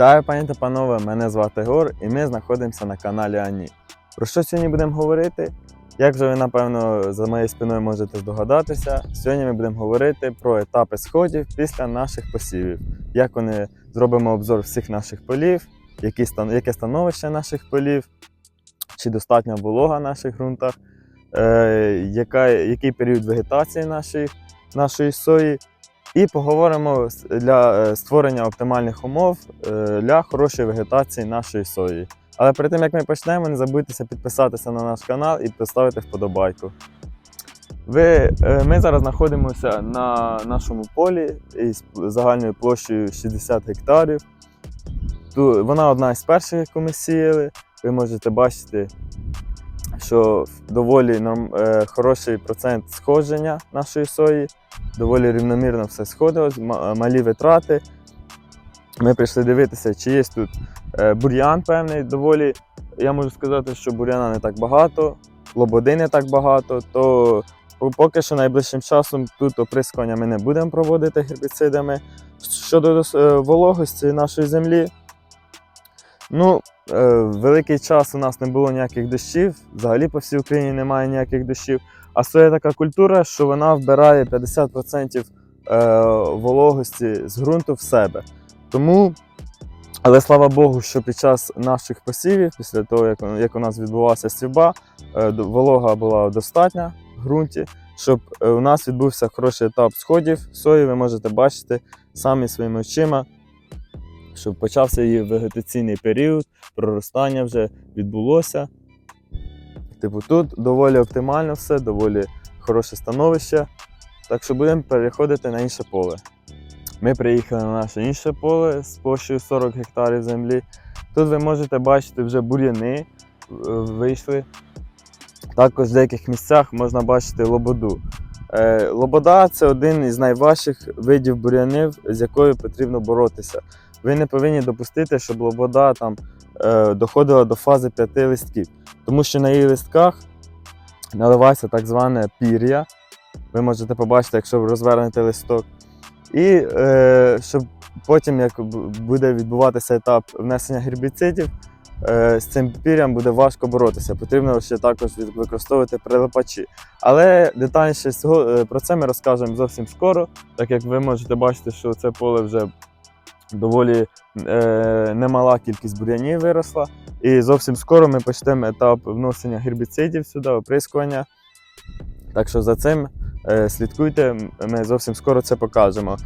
Вітаю, пані та панове! Мене звати Гор, і ми знаходимося на каналі Ані. Про що сьогодні будемо говорити? Як вже ви, напевно, за моєю спиною можете здогадатися, сьогодні ми будемо говорити про етапи сходів після наших посівів. Як вони зробимо обзор всіх наших полів, які яке становище наших полів, чи достатня волога в наших ґрунтах, е, яка, який період вегетації нашої, нашої сої, і поговоримо для е, створення оптимальних умов е, для хорошої вегетації нашої сої. Але перед тим як ми почнемо, не забудьте підписатися на наш канал і поставити вподобайку. Ви, е, ми зараз знаходимося на нашому полі із загальною площею 60 гектарів. Ту, вона одна із перших, яку ми сіяли. Ви можете бачити, що доволі норм, е, хороший процент сходження нашої сої доволі рівномірно все сходилось, малі витрати. Ми прийшли дивитися, чи є тут е, бур'ян певний. Доволі, я можу сказати, що бур'яна не так багато, лободи не так багато, то поки що найближчим часом тут оприскування ми не будемо проводити гербіцидами. Щодо е, вологості нашої землі, ну, е, великий час у нас не було ніяких дощів, взагалі по всій Україні немає ніяких дощів. А соя така культура, що вона вбирає 50% е, вологості з ґрунту в себе. Тому, але слава Богу, що під час наших посівів, після того, як, як у нас відбувалася сівба, е, волога була достатня в ґрунті, щоб е, у нас відбувся хороший етап сходів сої, ви можете бачити самі своїми очима, щоб почався її вегетаційний період, проростання вже відбулося. Типу, тут доволі оптимально все, доволі хороше становище. Так що будемо переходити на інше поле. Ми приїхали на наше інше поле з площею 40 гектарів землі. Тут ви можете бачити вже бур'яни е, вийшли. Також в деяких місцях можна бачити лободу. Е, Лобода це один із найважчих видів бур'янів, з якою потрібно боротися. Ви не повинні допустити, щоб лобода там е, доходила до фази п'яти листків, тому що на її листках наливається так зване пір'я. Ви можете побачити, якщо ви розвернете листок. І е, щоб потім, як буде відбуватися етап внесення гербіцидів, з цим пір'ям буде важко боротися. Потрібно ще також використовувати прилипачі. Але детальніше е, про це ми розкажемо зовсім скоро, так як ви можете бачити, що це поле вже доволі е, немала кількість бур'янів виросла. І зовсім скоро ми почнемо етап вносення гербіцидів сюди, оприскування. Так що за цим е, слідкуйте, ми зовсім скоро це покажемо.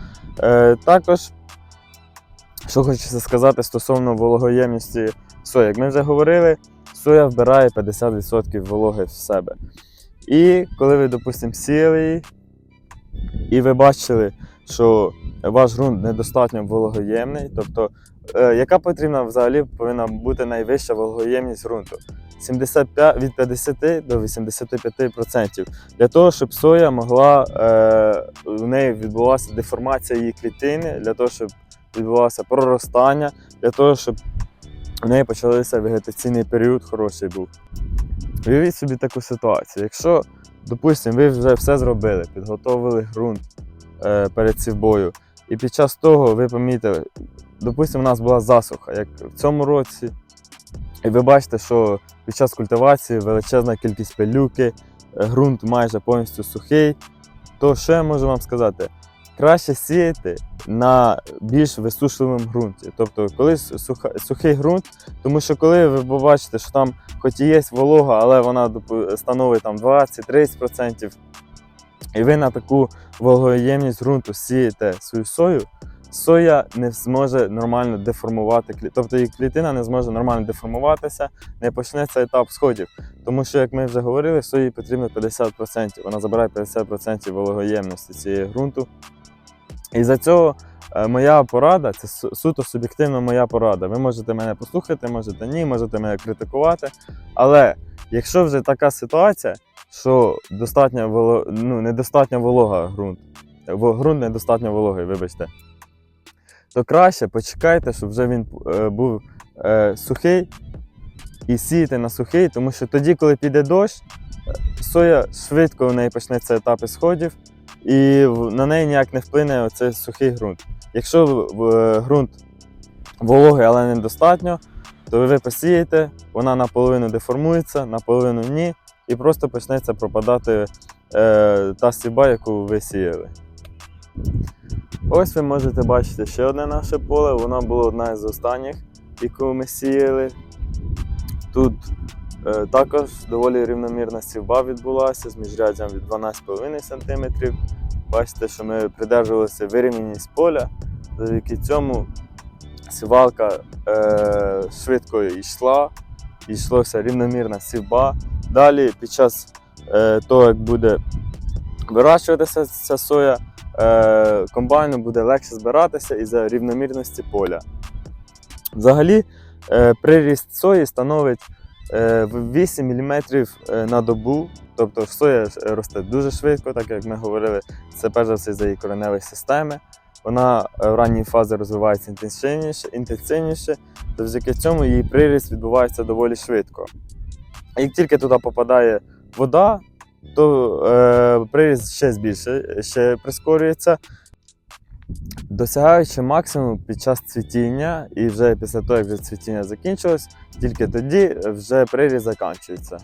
Е, також, що хочеться сказати стосовно вологоємності сої. Як ми вже говорили, соя вбирає 50% вологи в себе. І коли ви, допустимо, сіяли її, і ви бачили, що ваш ґрунт недостатньо вологоємний, тобто е, яка потрібна взагалі повинна бути найвища вологоємність ґрунту? 75, від 50 до 85%. Для того, щоб соя могла, е, в неї відбулася деформація її клітини, для того, щоб відбувалося проростання, для того, щоб в неї почався вегетаційний період хороший був. Уявіть собі таку ситуацію. Якщо, допустимо, ви вже все зробили, підготовили ґрунт е, перед сівбою, і під час того ви помітили, допустимо, у нас була засуха, як в цьому році, і ви бачите, що під час культивації величезна кількість пилюки, е, ґрунт майже повністю сухий, то що я можу вам сказати? Краще сіяти на більш висушливому ґрунті. Тобто, коли суха, сухий ґрунт, тому що коли ви побачите, що там хоч і є волога, але вона становить там 20-30%, і ви на таку вологоємність ґрунту сієте свою сою, соя не зможе нормально деформувати Тобто її клітина не зможе нормально деформуватися, не почнеться етап сходів. Тому що, як ми вже говорили, сої потрібно 50%. Вона забирає 50% вологоємності цієї ґрунту. І за цього е, моя порада це суто суб'єктивно моя порада. Ви можете мене послухати, можете ні, можете мене критикувати. Але якщо вже така ситуація, що достатньо воло... ну, недостатньо волога ґрунт, ґрунт недостатньо вологий, вибачте, то краще почекайте, щоб вже він е, був е, сухий і сіяти на сухий, тому що тоді, коли піде дощ, соя швидко в неї почнеться етапи сходів, і на неї ніяк не вплине оцей сухий ґрунт. Якщо ґрунт вологи, але недостатньо, то ви посієте, вона наполовину деформується, наполовину ні, і просто почнеться пропадати е, та сіба, яку ви сіяли. Ось ви можете бачити ще одне наше поле, воно було одне з останніх, яку ми сіяли. Тут також доволі рівномірна сівба відбулася з міжряддям від 12,5 см. Бачите, що ми придержувалися вирівняність поля, завдяки цьому сівалка е, швидко йшла, йшлося рівномірна сівба. Далі, під час е, того, як буде вирощуватися ця соя, е, комбайну буде легше збиратися із-за рівномірності поля. Взагалі, е, приріст сої становить е, 8 мм на добу. Тобто соя е, росте дуже швидко, так як ми говорили, це перш за все за її кореневої системи. Вона е, в ранній фазі розвивається інтенсивніше, інтенсивніше, завдяки цьому її приріст відбувається доволі швидко. Як тільки туди попадає вода, то е, приріст ще збільшує, ще прискорюється, досягаючи максимум під час цвітіння, і вже після того, як цвітіння закінчилось, тільки тоді вже приріст закінчується.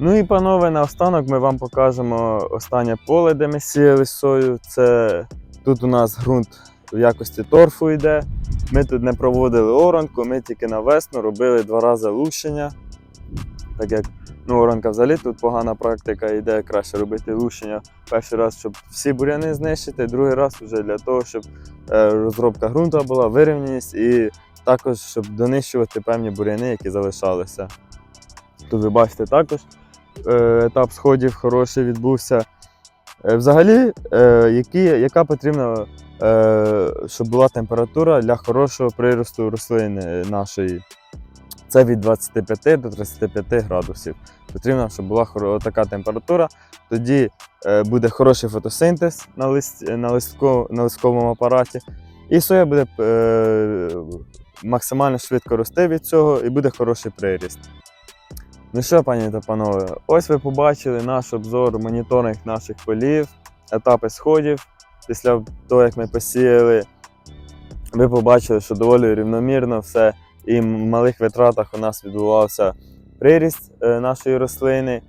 Ну і панове, наостанок ми вам покажемо останнє поле, де ми сіяли сою. Це тут у нас ґрунт в якості торфу йде. Ми тут не проводили оранку, ми тільки на весну робили два рази лущення. Так як ну, оранка взагалі тут погана практика, йде краще робити лущення перший раз, щоб всі буряни знищити, другий раз вже для того, щоб е, розробка ґрунту була, вирівняність і також щоб донищувати певні буряни, які залишалися. Тут ви бачите також е, етап сходів хороший відбувся. Е, Взагалі, які, яка потрібна, щоб була температура для хорошого приросту рослини нашої? Це від 25 до 35 градусів. Потрібно, щоб була така температура. Тоді е, буде хороший фотосинтез на, лист, на, листко, на листковому апараті. І соя буде е, максимально швидко рости від цього і буде хороший приріст. Ну що, пані та панове, ось ви побачили наш обзор, моніторинг наших полів, етапи сходів після того, як ми посіяли. Ви побачили, що доволі рівномірно все і в малих витратах у нас відбувався приріст е, нашої рослини.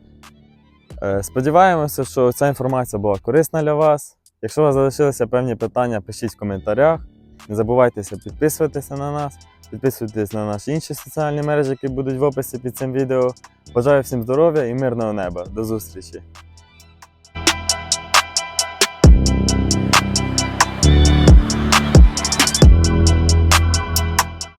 Е, Сподіваємося, що ця інформація була корисна для вас. Якщо у вас залишилися певні питання, пишіть в коментарях. Не забувайтеся підписуватися на нас, підписуйтесь на наші інші соціальні мережі, які будуть в описі під цим відео. Бажаю всім здоров'я і мирного неба. До зустрічі!